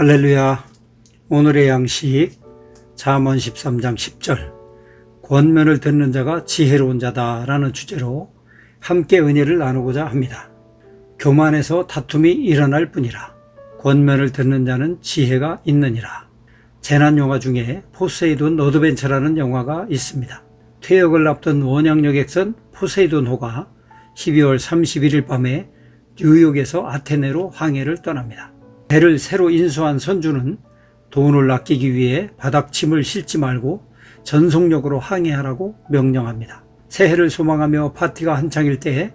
할렐루야. 오늘의 양식 잠언 13장 10절 권면을 듣는 자가 지혜로운 자다라는 주제로 함께 은혜를 나누고자 합니다. 교만에서 다툼이 일어날 뿐이라 권면을 듣는 자는 지혜가 있느니라. 재난 영화 중에 포세이돈 어드벤처라는 영화가 있습니다. 퇴역을 앞둔 원양역 액선 포세이돈 호가 12월 31일 밤에 뉴욕에서 아테네로 항해를 떠납니다. 배를 새로 인수한 선주는 돈을 아끼기 위해 바닥침을 싣지 말고 전속력으로 항해하라고 명령합니다. 새해를 소망하며 파티가 한창일 때에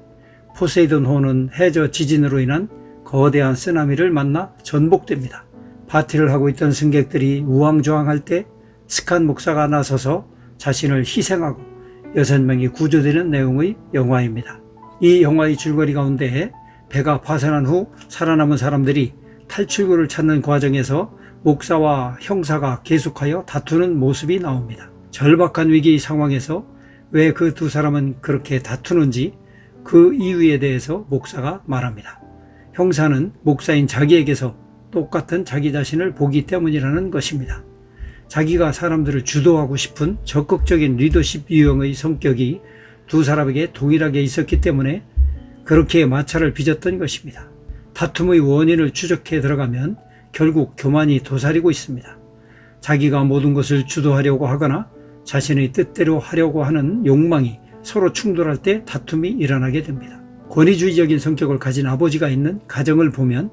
포세이돈호는 해저 지진으로 인한 거대한 쓰나미를 만나 전복됩니다. 파티를 하고 있던 승객들이 우왕좌왕할 때 스칸 목사가 나서서 자신을 희생하고 여섯 명이 구조되는 내용의 영화입니다. 이 영화의 줄거리 가운데 배가 파산한 후 살아남은 사람들이 탈출구를 찾는 과정에서 목사와 형사가 계속하여 다투는 모습이 나옵니다. 절박한 위기 상황에서 왜 그 두 사람은 그렇게 다투는지 그 이유에 대해서 목사가 말합니다. 형사는 목사인 자기에게서 똑같은 자기 자신을 보기 때문이라는 것입니다. 자기가 사람들을 주도하고 싶은 적극적인 리더십 유형의 성격이 두 사람에게 동일하게 있었기 때문에 그렇게 마찰을 빚었던 것입니다. 다툼의 원인을 추적해 들어가면 결국 교만이 도사리고 있습니다. 자기가 모든 것을 주도하려고 하거나 자신의 뜻대로 하려고 하는 욕망이 서로 충돌할 때 다툼이 일어나게 됩니다. 권위주의적인 성격을 가진 아버지가 있는 가정을 보면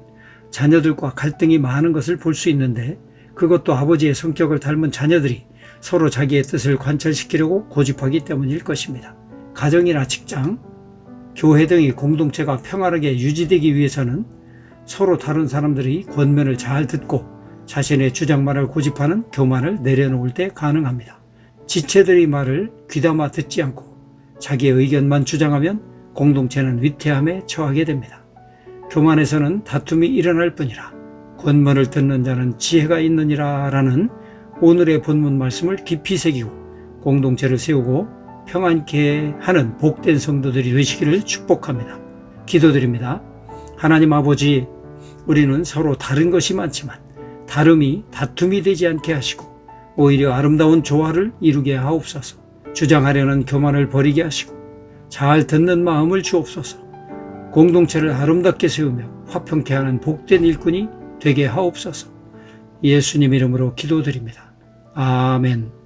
자녀들과 갈등이 많은 것을 볼 수 있는데 그것도 아버지의 성격을 닮은 자녀들이 서로 자기의 뜻을 관철시키려고 고집하기 때문일 것입니다. 가정이나 직장, 교회 등의 공동체가 평안하게 유지되기 위해서는 서로 다른 사람들이 권면을 잘 듣고 자신의 주장만을 고집하는 교만을 내려놓을 때 가능합니다. 지체들의 말을 귀담아 듣지 않고 자기의 의견만 주장하면 공동체는 위태함에 처하게 됩니다. 교만에서는 다툼이 일어날 뿐이라 권면을 듣는 자는 지혜가 있느니라 라는 오늘의 본문 말씀을 깊이 새기고 공동체를 세우고 평안케 하는 복된 성도들이 되시기를 축복합니다. 기도드립니다. 하나님 아버지, 우리는 서로 다른 것이 많지만 다름이 다툼이 되지 않게 하시고 오히려 아름다운 조화를 이루게 하옵소서. 주장하려는 교만을 버리게 하시고 잘 듣는 마음을 주옵소서. 공동체를 아름답게 세우며 화평케 하는 복된 일꾼이 되게 하옵소서. 예수님 이름으로 기도드립니다. 아멘.